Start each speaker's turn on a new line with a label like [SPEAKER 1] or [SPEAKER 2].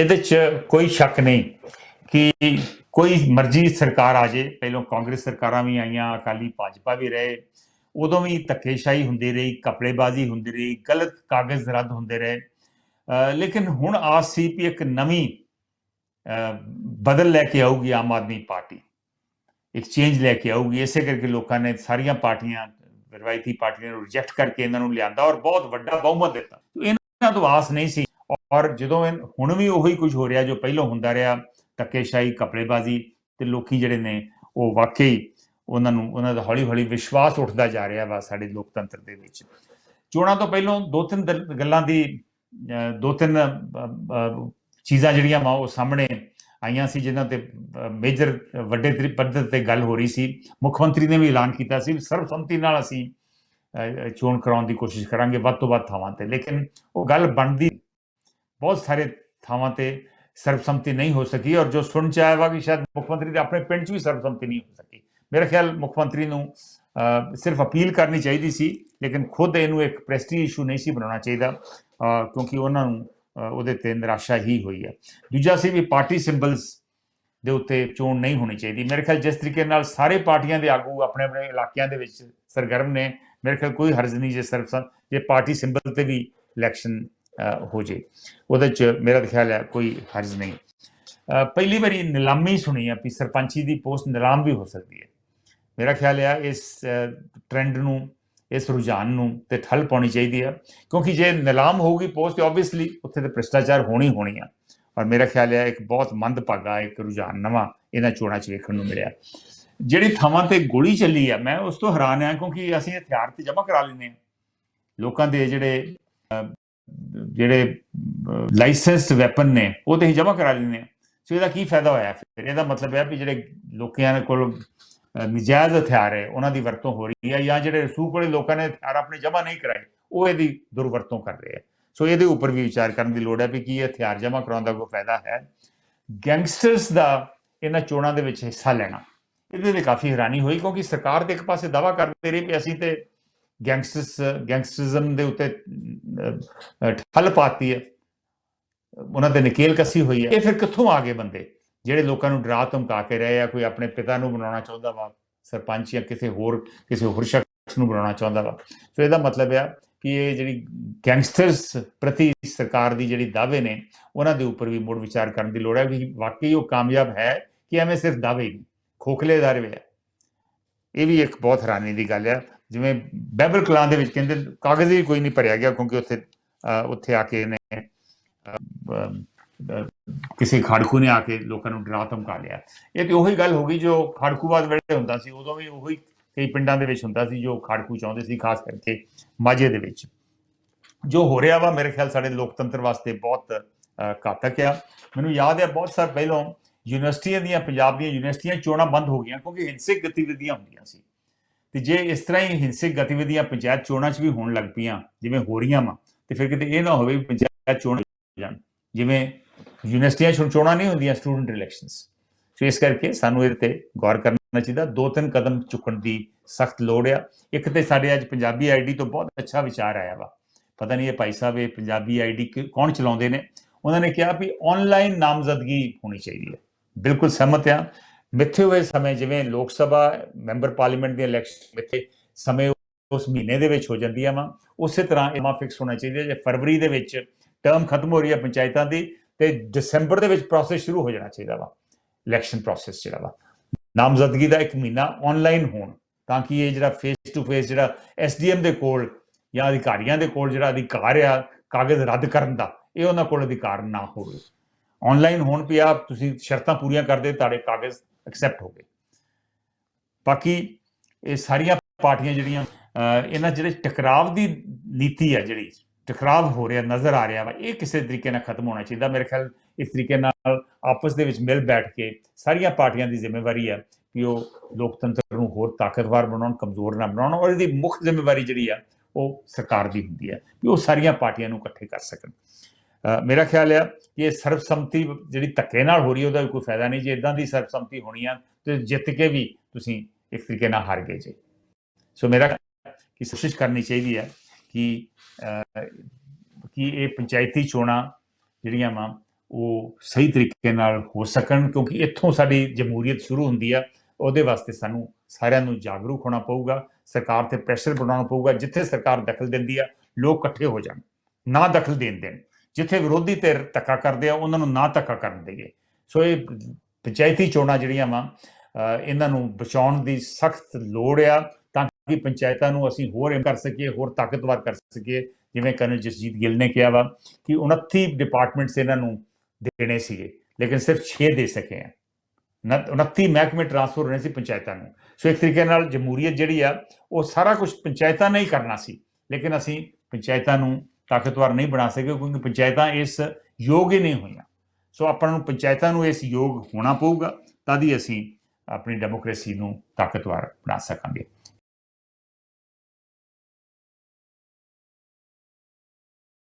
[SPEAKER 1] ਇਹਦੇ 'ਚ ਕੋਈ ਸ਼ੱਕ ਨਹੀਂ ਕਿ ਕੋਈ ਮਰਜ਼ੀ ਸਰਕਾਰ ਆ ਜੇ। ਪਹਿਲਾਂ ਕਾਂਗਰਸ ਸਰਕਾਰਾਂ ਵੀ ਆਈਆਂ, ਅਕਾਲੀ ਭਾਜਪਾ ਵੀ ਰਹੇ। ਉਦੋਂ ਵੀ ਧੱਕੇਸ਼ਾਹੀ ਹੁੰਦੀ ਰਹੀ, ਕਪੜੇਬਾਜ਼ੀ ਹੁੰਦੀ ਰਹੀ, ਗਲਤ ਕਾਗਜ਼ ਰੱਦ ਹੁੰਦੇ ਰਹੇ। ਲੇਕਿਨ ਹੁਣ ਆਸ ਸੀ ਵੀ ਇੱਕ ਨਵੀਂ, ਅਹ ਬਦਲ ਲੈ ਕੇ ਆਊਗੀ ਆਮ ਆਦਮੀ ਪਾਰਟੀ। ਇੱਕ ਚੇਂਜ ਲੈ ਕੇ ਆਊਗੀ। ਇਸੇ ਕਰਕੇ ਲੋਕਾਂ ਨੇ ਸਾਰੀਆਂ ਪਾਰਟੀਆਂ, ਰਵਾਇਤੀ ਪਾਰਟੀਆਂ ਨੂੰ ਰਿਜੈਕਟ ਕਰਕੇ ਇਹਨਾਂ ਨੂੰ ਲਿਆਂਦਾ ਔਰ ਬਹੁਤ ਵੱਡਾ ਬਹੁਮਤ ਦਿੱਤਾ। ਇਹਨਾਂ ਤੋਂ ਆਸ ਨਹੀਂ ਸੀ ਔਰ ਜਦੋਂ ਹੁਣ ਵੀ ਉਹੀ ਕੁਝ ਹੋ ਰਿਹਾ ਜੋ ਪਹਿਲਾਂ ਹੁੰਦਾ ਰਿਹਾ, ਧੱਕੇਸ਼ਾਹੀ, ਕਪੜੇਬਾਜ਼ੀ ਤੇ ਲੋਕੀ ਜਿਹੜੇ ਨੇ ਉਹ ਵਾਕਈ ਉਹਨਾਂ ਨੂੰ, ਉਹਨਾਂ ਦਾ ਹੌਲੀ ਹੌਲੀ ਵਿਸ਼ਵਾਸ ਉੱਠਦਾ ਜਾ ਰਿਹਾ ਵਾ ਸਾਡੇ ਲੋਕਤੰਤਰ ਦੇ ਵਿੱਚ। ਚੋਣਾਂ ਤੋਂ ਪਹਿਲਾਂ ਦੋ ਤਿੰਨ ਦਲ- ਗੱਲਾਂ ਦੀ ਦੋ ਤਿੰਨ ਚੀਜ਼ਾਂ ਜਿਹੜੀਆਂ ਵਾ ਉਹ ਸਾਹਮਣੇ ਆਈਆਂ ਸੀ, ਜਿਨ੍ਹਾਂ ਤੇ ਮੇਜਰ ਵੱਡੇ ਪੱਧਰ ਤੇ ਗੱਲ ਹੋ ਰਹੀ ਸੀ। ਮੁੱਖ ਮੰਤਰੀ ਨੇ ਵੀ ਐਲਾਨ ਕੀਤਾ ਸੀ ਵੀ ਸਰਬਸੰਮਤੀ ਨਾਲ ਅਸੀਂ ਚੋਣ ਕਰਾਉਣ ਦੀ ਕੋਸ਼ਿਸ਼ ਕਰਾਂਗੇ, ਵੱਧ ਤੋਂ ਵੱਧ ਥਾਵਾਂ ਤੇ। ਲੇਕਿਨ ਉਹ ਗੱਲ ਬਣਦੀ ਬਹੁਤ ਸਾਰੇ ਥਾਵਾਂ ਤੇ ਸਰਬਸੰਮਤੀ ਨਹੀਂ ਹੋ ਸਕੀ ਔਰ ਜੋ ਸੁਣ ਚ ਆਇਆ ਵਾ ਕਿ ਸ਼ਾਇਦ ਮੁੱਖ ਮੰਤਰੀ ਦੇ ਆਪਣੇ ਪਿੰਡ 'ਚ ਵੀ ਸਰਬਸੰਮਤੀ ਨਹੀਂ ਹੋ ਸਕੀ ਮੇਰਾ ਖਿਆਲ ਮੁੱਖ ਮੰਤਰੀ ਨੂੰ ਸਿਰਫ ਅਪੀਲ ਕਰਨੀ ਚਾਹੀਦੀ ਸੀ ਲੇਕਿਨ ਖੁਦ ਇਹਨੂੰ ਇੱਕ ਪ੍ਰੈਸਟੀਜ ਇਸ਼ੂ ਨਹੀਂ ਸੀ ਬਣਾਉਣਾ ਚਾਹੀਦਾ ਕਿਉਂਕਿ ਉਹਨਾਂ ਨੂੰ ਉਹਦੇ ਤੇ ਨਿਰਾਸ਼ਾ ਹੀ ਹੋਈ ਹੈ ਦੂਜਾ ਸੀ ਵੀ ਪਾਰਟੀ ਸਿੰਬਲਸ ਦੇ ਉੱਤੇ ਚੋਣ ਨਹੀਂ ਹੋਣੀ ਚਾਹੀਦੀ ਮੇਰੇ ਖਿਆਲ ਜਿਸ ਤਰੀਕੇ ਨਾਲ ਸਾਰੇ ਪਾਰਟੀਆਂ ਦੇ ਆਗੂ ਆਪਣੇ ਆਪਣੇ ਇਲਾਕਿਆਂ ਦੇ ਵਿੱਚ ਸਰਗਰਮ ਨੇ ਮੇਰੇ ਖਿਆਲ ਕੋਈ ਹਰਜ਼ ਨਹੀਂ ਜੇ ਸਰਬਸੰਮ ਜੇ ਪਾਰਟੀ ਸਿੰਬਲ ਤੇ ਵੀ ਇਲੈਕਸ਼ਨ ਹੋ ਜੇ। ਉਹਦੇ ਚ ਮੇਰਾ ਤਾਂ ਖਿਆਲ ਹੈ ਕੋਈ ਹਰਜ਼ ਨਹੀਂ। ਅਹ, ਪਹਿਲੀ ਵਾਰੀ ਨਿਲਾਮੀ ਸੁਣੀ ਆ ਵੀ ਸਰਪੰਚੀ ਦੀ ਪੋਸਟ ਨਿਲਾਮ ਵੀ ਹੋ ਸਕਦੀ ਹੈ। ਮੇਰਾ ਖਿਆਲ ਹੈ ਇਸ ਟ੍ਰੈਂਡ ਨੂੰ ਇਸ ਰੁਝਾਨ ਨੂੰ ਤੇ ਠੱਲ ਪਾਉਣੀ ਚਾਹੀਦੀ ਹੈ ਕਿਉਂਕਿ ਜੇ ਨਿਲਾਮ ਹੋਊਗੀ ਪੋਸਟ ਤੇ ਆਬਵੀਅਸਲੀ ਉੱਥੇ ਤੇ ਭ੍ਰਿਸ਼ਟਾਚਾਰ ਹੋਣੀ ਹੋਣੀ ਆ। ਔਰ ਮੇਰਾ ਖਿਆਲ ਹੈ ਇੱਕ ਬਹੁਤ ਮੰਦਭਾਗਾ ਇੱਕ ਰੁਝਾਨ ਨਵਾਂ ਇਹਨਾਂ ਚੋਣਾਂ 'ਚ ਵੇਖਣ ਨੂੰ ਮਿਲਿਆ। ਜਿਹੜੀ ਥਾਵਾਂ ਤੇ ਗੋਲੀ ਚੱਲੀ ਆ ਮੈਂ ਉਸ ਤੋਂ ਹੈਰਾਨ ਆ ਕਿਉਂਕਿ ਅਸੀਂ ਹਥਿਆਰ ਤੇ ਜਮ੍ਹਾਂ ਕਰਾ ਲੈਂਦੇ ਆ। ਲੋਕਾਂ ਦੇ ਜਿਹੜੇ ਜਿਹੜੇ ਲਾਇਸੈਂਸਡ ਵੈਪਨ ਨੇ, ਉਹ ਤੇ ਹੀ ਜਮ੍ਹਾਂ ਕਰਾ ਲੈਂਦੇ ਆ ਸੋ ਇਹਦਾ ਕੀ ਫਾਇਦਾ ਹੋਇਆ ਫਿਰ? ਇਹਦਾ ਮਤਲਬ ਹੈ ਵੀ ਜਿਹੜੇ ਲੋਕਾਂ ਕੋਲ ਨਜਾਇਜ਼ ਹਥਿਆਰ ਹੈ, ਉਹਨਾਂ ਦੀ ਵਰਤੋਂ ਹੋ ਰਹੀ ਹੈ ਜਾਂ ਜਿਹੜੇ ਰਸੂਖ ਵਾਲੇ ਲੋਕਾਂ ਨੇ ਹਥਿਆਰ ਆਪਣੇ ਜਮ੍ਹਾਂ ਨਹੀਂ ਕਰਾਏ, ਉਹ ਇਹਦੀ ਦੁਰਵਰਤੋਂ ਕਰ ਰਹੇ ਆ ਸੋ ਇਹਦੇ ਉੱਪਰ ਵੀ ਵਿਚਾਰ ਕਰਨ ਦੀ ਲੋੜ ਹੈ ਵੀ ਕੀ ਇਹ ਹਥਿਆਰ ਜਮ੍ਹਾਂ ਕਰਾਉਣ ਦਾ ਕੋਈ ਫਾਇਦਾ ਹੈ। ਗੈਂਗਸਟਰਸ ਦਾ ਇਹਨਾਂ ਚੋਣਾਂ ਦੇ ਵਿੱਚ ਹਿੱਸਾ ਲੈਣਾ, ਇਹਦੇ ਤੇ ਕਾਫੀ ਹੈਰਾਨੀ ਹੋਈ ਕਿਉਂਕਿ ਸਰਕਾਰ ਦੇ ਇੱਕ ਪਾਸੇ ਦਾਵਾ ਕਰਦੇ ਰਹੀ ਵੀ ਅਸੀਂ ਤੇ ਗੈਂਗਸਟਰਸ ਗੈਂਗਸਟਰਿਜ਼ਮ uh, ਦੇ ਉੱਤੇ ਠੱਲ ਪਾਤੀ ਹੈ। ਉਹਨਾਂ ਤੇ ਨਕੇਲ ਕੱਸੀ ਹੋਈ ਹੈ। ਇਹ ਫਿਰ ਕਿੱਥੋਂ ਆ ਗਏ ਬੰਦੇ? ਜਿਹੜੇ ਲੋਕਾਂ ਨੂੰ ਡਰਾ ਧਮਕਾ ਕੇ ਰਹੇ ਆ, ਕੋਈ ਆਪਣੇ ਪਿਤਾ ਨੂੰ ਬਣਾਉਣਾ ਚਾਹੁੰਦਾ ਵਾ, ਸਰਪੰਚ ਜਾਂ ਕਿਸੇ ਹੋਰ ਕਿਸੇ ਹੋਰ ਸ਼ਖਸ ਨੂੰ ਬਣਾਉਣਾ ਚਾਹੁੰਦਾ ਵਾ। ਸੋ ਇਹਦਾ ਮਤਲਬ ਆ ਕਿ ਇਹ ਜਿਹੜੀ ਗੈਂਗਸਟਰਸ ਪ੍ਰਤੀ ਸਰਕਾਰ ਦੀ ਜਿਹੜੀ ਦਾਅਵੇ ਨੇ, ਉਹਨਾਂ ਦੇ ਉੱਪਰ ਵੀ ਮੁੜ ਵਿਚਾਰ ਕਰਨ ਦੀ ਲੋੜ ਹੈ। ਕਿ ਵਾਕਈ ਉਹ ਕਾਮਯਾਬ ਹੈ ਕਿ ਐਵੇਂ ਸਿਰਫ ਦਾਅਵੇ ਨਹੀਂ ਖੋਖਲੇ ਦਾਅਵੇ ਹੈ। ਇਹ ਵੀ ਇੱਕ ਬਹੁਤ ਹੈਰਾਨੀ ਦੀ ਗੱਲ ਹੈ ਜਿਵੇਂ ਬੈਬਲ ਕਲਾਂ ਦੇ ਵਿੱਚ ਕਹਿੰਦੇ ਕਾਗਜ਼ ਹੀ ਕੋਈ ਨਹੀਂ ਭਰਿਆ ਗਿਆ ਕਿਉਂਕਿ ਉੱਥੇ ਉੱਥੇ ਆ ਕੇ ਇਹਨੇ ਕਿਸੇ ਖਾੜਕੂ ਨੇ ਆ ਕੇ ਲੋਕਾਂ ਨੂੰ ਡਰਾ ਧਮਕਾ ਲਿਆ। ਇਹ ਤੇ ਉਹੀ ਗੱਲ ਹੋ ਗਈ ਜੋ ਖਾੜਕੂਵਾਦ ਵੇਲੇ ਹੁੰਦਾ ਸੀ, ਉਦੋਂ ਵੀ ਉਹੀ ਕਈ ਪਿੰਡਾਂ ਦੇ ਵਿੱਚ ਹੁੰਦਾ ਸੀ ਜੋ ਖਾੜਕੂ ਚਾਹੁੰਦੇ ਸੀ, ਖਾਸ ਕਰਕੇ ਮਾਝੇ ਦੇ ਵਿੱਚ। ਜੋ ਹੋ ਰਿਹਾ ਵਾ ਮੇਰੇ ਖਿਆਲ ਸਾਡੇ ਲੋਕਤੰਤਰ ਵਾਸਤੇ ਬਹੁਤ ਘਾਤਕ ਆ। ਮੈਨੂੰ ਯਾਦ ਹੈ ਬਹੁਤ ਸਾਲ ਪਹਿਲਾਂ ਯੂਨੀਵਰਸਿਟੀਆਂ ਦੀਆਂ, ਪੰਜਾਬ ਦੀਆਂ ਯੂਨੀਵਰਸਿਟੀਆਂ ਚੋਣਾਂ ਬੰਦ ਹੋ ਗਈਆਂ ਕਿਉਂਕਿ ਹਿੰਸਕ ਗਤੀਵਿਧੀਆਂ ਹੁੰਦੀਆਂ ਸੀ। ਤੇ ਜੇ ਇਸ ਤਰ੍ਹਾਂ ਹੀ ਹਿੰਸਕ ਗਤੀਵਿਧੀਆਂ ਪੰਚਾਇਤ ਚੋਣਾਂ 'ਚ ਵੀ ਹੋਣ ਲੱਗ ਪਈਆਂ, ਜਿਵੇਂ ਹੋ ਰਹੀਆਂ ਵਾ, ਤੇ ਫਿਰ ਕਿਤੇ ਇਹ ਨਾ ਹੋਵੇ ਵੀ ਪੰਚਾਇਤ ਚੋਣ ਜਾਣ। ਜਿਵੇਂ ਯੂਨੀਵਰਸਿਟੀਆਂ 'ਚ ਹੁਣ ਚੋਣਾਂ ਨਹੀਂ ਹੁੰਦੀਆਂ ਸਟੂਡੈਂਟ ਇਲੈਕਸ਼ਨਸ ਸੋ ਇਸ ਕਰਕੇ ਸਾਨੂੰ ਇਹਦੇ ਤੇ ਗੌਰ ਕਰਨਾ ਚਾਹੀਦਾ। ਦੋ ਤਿੰਨ ਕਦਮ ਚੁੱਕਣ ਦੀ ਸਖਤ ਲੋੜ ਆ। ਇੱਕ ਤੇ ਸਾਡੇ ਅੱਜ ਪੰਜਾਬੀ ਆਈਡੀ ਤੋਂ ਬਹੁਤ ਅੱਛਾ ਵਿਚਾਰ ਆਇਆ ਵਾ। ਪਤਾ ਨਹੀਂ ਇਹ ਭਾਈ ਸਾਹਿਬ ਇਹ ਪੰਜਾਬੀ ਆਈਡੀ ਕੌਣ ਚਲਾਉਂਦੇ ਨੇ? ਉਹਨਾਂ ਨੇ ਕਿਹਾ ਵੀ ਆਨਲਾਈਨ ਨਾਮਜ਼ਦਗੀ ਹੋਣੀ ਚਾਹੀਦੀ ਹੈ। ਬਿਲਕੁਲ ਸਹਿਮਤ ਆ। ਮਿੱਥੇ ਹੋਏ ਸਮੇਂ ਜਿਵੇਂ ਲੋਕ ਸਭਾ, ਮੈਂਬਰ ਪਾਰਲੀਮੈਂਟ ਦੇ ਇਲੈਕਸ਼ਨ ਮਿੱਥੇ ਸਮੇਂ ਉਸ ਮਹੀਨੇ ਦੇ ਵਿੱਚ ਹੋ ਜਾਂਦੀਆਂ ਵਾ। ਉਸੇ ਤਰ੍ਹਾਂ ਇਹ ਮਾ ਫਿਕਸ ਹੋਣਾ ਚਾਹੀਦਾ ਜੇ ਫਰਵਰੀ ਦੇ ਵਿੱਚ ਟਰਮ ਖਤਮ ਹੋ ਰਹੀ ਹੈ ਪੰਚਾਇਤਾਂ ਦੀ, ਤੇ ਦਸੰਬਰ ਦੇ ਵਿੱਚ ਪ੍ਰੋਸੈਸ ਸ਼ੁਰੂ ਹੋ ਜਾਣਾ ਚਾਹੀਦਾ ਵਾ। ਇਲੈਕਸ਼ਨ ਪ੍ਰੋਸੈਸ ਜਿਹੜਾ ਵਾ। ਨਾਮਜ਼ਦਗੀ ਦਾ ਇੱਕ ਮਹੀਨਾ ਆਨਲਾਈਨ ਹੋਣ, ਤਾਂ ਕਿ ਇਹ ਜਿਹੜਾ ਫੇਸ ਟੂ ਫੇਸ ਜਿਹੜਾ ਐਸਡੀਐਮ ਦੇ ਕੋਲ ਜਾਂ ਅਧਿਕਾਰੀਆਂ ਦੇ ਕੋਲ ਜਿਹੜਾ ਅਧਿਕਾਰ ਆ, ਕਾਗਜ਼ ਰੱਦ ਕਰਨ ਦਾ, ਇਹ ਉਹਨਾਂ ਕੋਲ ਅਧਿਕਾਰ ਨਾ ਹੋਵੇ। ਆਨਲਾਈਨ ਹੋਣ ਪਿਆ ਤੁਸੀਂ ਸ਼ਰਤਾਂ ਪੂਰੀਆਂ ਕਰਦੇ, ਤੁਹਾਡੇ ਕਾਗਜ਼ ਐਕਸੈਪਟ ਹੋ ਗਏ। ਬਾਕੀ ਇਹ ਸਾਰੀਆਂ ਪਾਰਟੀਆਂ ਜਿਹੜੀਆਂ ਇਹਨਾਂ ਜਿਹੜੇ ਟਕਰਾਵ ਦੀ ਨੀਤੀ ਹੈ ਜਿਹੜੀ, ਟਕਰਾਵ ਹੋ ਰਿਹਾ, ਨਜ਼ਰ ਆ ਰਿਹਾ ਵਾ, ਇਹ ਕਿਸੇ ਤਰੀਕੇ ਨਾਲ ਖਤਮ ਹੋਣਾ ਚਾਹੀਦਾ। ਮੇਰੇ ਖਿਆਲ ਇਸ ਤਰੀਕੇ ਨਾਲ ਆਪਸ ਦੇ ਵਿੱਚ ਮਿਲ ਬੈਠ ਕੇ ਸਾਰੀਆਂ ਪਾਰਟੀਆਂ ਦੀ ਜ਼ਿੰਮੇਵਾਰੀ ਹੈ ਕਿ ਉਹ ਲੋਕਤੰਤਰ ਨੂੰ ਹੋਰ ਤਾਕਤਵਰ ਬਣਾਉਣ, ਕਮਜ਼ੋਰ ਨਾ ਬਣਾਉਣ ਔਰ ਇਹਦੀ ਮੁੱਖ ਜ਼ਿੰਮੇਵਾਰੀ ਜਿਹੜੀ ਆ ਉਹ ਸਰਕਾਰ ਦੀ ਹੁੰਦੀ ਹੈ ਕਿ ਉਹ ਸਾਰੀਆਂ ਪਾਰਟੀਆਂ ਨੂੰ ਇਕੱਠੇ ਕਰ ਸਕਣ। ਮੇਰਾ ਖਿਆਲ ਆ ਕਿ ਇਹ ਸਰਬਸੰਮਤੀ ਜਿਹੜੀ ਧੱਕੇ ਨਾਲ ਹੋ ਰਹੀ ਹੈ, ਉਹਦਾ ਵੀ ਕੋਈ ਫਾਇਦਾ ਨਹੀਂ ਜੇ ਇਦਾਂ ਦੀ ਸਰਬਸੰਮਤੀ ਹੋਣੀ ਆ ਤੇ ਜਿੱਤ ਕੇ ਵੀ ਤੁਸੀਂ ਇੱਕ ਤਰੀਕੇ ਨਾਲ ਹਾਰ ਗਏ ਜੇ। ਸੋ ਮੇਰਾ ਕਿ ਕੋਸ਼ਿਸ਼ ਕਰਨੀ ਚਾਹੀਦੀ ਹੈ ਕਿ ਕਿ ਇਹ ਪੰਚਾਇਤੀ ਚੋਣਾਂ ਜਿਹੜੀਆਂ ਵਾ, ਉਹ ਸਹੀ ਤਰੀਕੇ ਨਾਲ ਹੋ ਸਕਣ, ਕਿਉਂਕਿ ਇੱਥੋਂ ਸਾਡੀ ਜਮਹੂਰੀਅਤ ਸ਼ੁਰੂ ਹੁੰਦੀ ਆ, ਉਹਦੇ ਵਾਸਤੇ ਸਾਨੂੰ ਸਾਰਿਆਂ ਨੂੰ ਜਾਗਰੂਕ ਹੋਣਾ ਪਊਗਾ, ਸਰਕਾਰ ਤੇ ਪ੍ਰੈਸ਼ਰ ਬਣਾਉਣਾ ਪਊਗਾ, ਜਿੱਥੇ ਸਰਕਾਰ ਦਖਲ ਦਿੰਦੀ ਆ, ਲੋਕ ਇਕੱਠੇ ਹੋ ਜਾਣ, ਨਾ ਦਖਲ ਦੇਣ ਦੇਣ ਜਿੱਥੇ ਵਿਰੋਧੀ ਧਿਰ ਧੱਕਾ ਕਰਦੇ ਆ, ਉਹਨਾਂ ਨੂੰ ਨਾ ਧੱਕਾ ਕਰਨ ਦੇਈਏ। ਸੋ ਇਹ ਪੰਚਾਇਤੀ ਚੋਣਾਂ ਜਿਹੜੀਆਂ ਵਾ ਇਹਨਾਂ ਨੂੰ ਬਚਾਉਣ ਦੀ ਸਖਤ ਲੋੜ ਆ, ਤਾਂ ਕਿ ਪੰਚਾਇਤਾਂ ਨੂੰ ਅਸੀਂ ਹੋਰ ਕਰ ਸਕੀਏ, ਹੋਰ ਤਾਕਤਵਰ ਕਰ ਸਕੀਏ। ਜਿਵੇਂ ਕਰਨਲ ਜਸਜੀਤ ਗਿੱਲ ਨੇ ਕਿਹਾ ਵਾ ਕਿ 29 ਡਿਪਾਰਟਮੈਂਟਸ ਇਹਨਾਂ ਨੂੰ ਦੇਣੇ ਸੀਗੇ, ਲੇਕਿਨ ਸਿਰਫ 6 ਦੇ ਸਕੇ ਆ। 29 ਮਹਿਕਮੇ ਟ੍ਰਾਂਸਫਰ ਹੋਣੇ ਸੀ ਪੰਚਾਇਤਾਂ ਨੂੰ। ਸੋ ਇੱਕ ਤਰੀਕੇ ਨਾਲ ਜਮਹੂਰੀਅਤ ਜਿਹੜੀ ਆ, ਉਹ ਸਾਰਾ ਕੁਝ ਪੰਚਾਇਤਾਂ ਨੇ ਹੀ ਕਰਨਾ ਸੀ। ਲੇਕਿਨ ਅਸੀਂ ਪੰਚਾਇਤਾਂ ਨੂੰ ਤਾਕਤਵਰ ਨਹੀਂ ਬਣਾ ਸਕੇ ਕਿਉਂਕਿ ਪੰਚਾਇਤਾਂ ਇਸ ਯੋਗ ਹੀ ਨਹੀਂ ਹੋਈਆਂ। ਸੋ ਆਪਾਂ ਨੂੰ ਪੰਚਾਇਤਾਂ ਨੂੰ ਇਸ ਯੋਗ ਹੋਣਾ ਪਊਗਾ ਤਾਂ ਹੀ ਅਸੀਂ ਆਪਣੀ ਡੈਮੋਕ੍ਰੇਸੀ ਨੂੰ ਤਾਕਤਵਰ ਬਣਾ ਸਕਾਂਗੇ।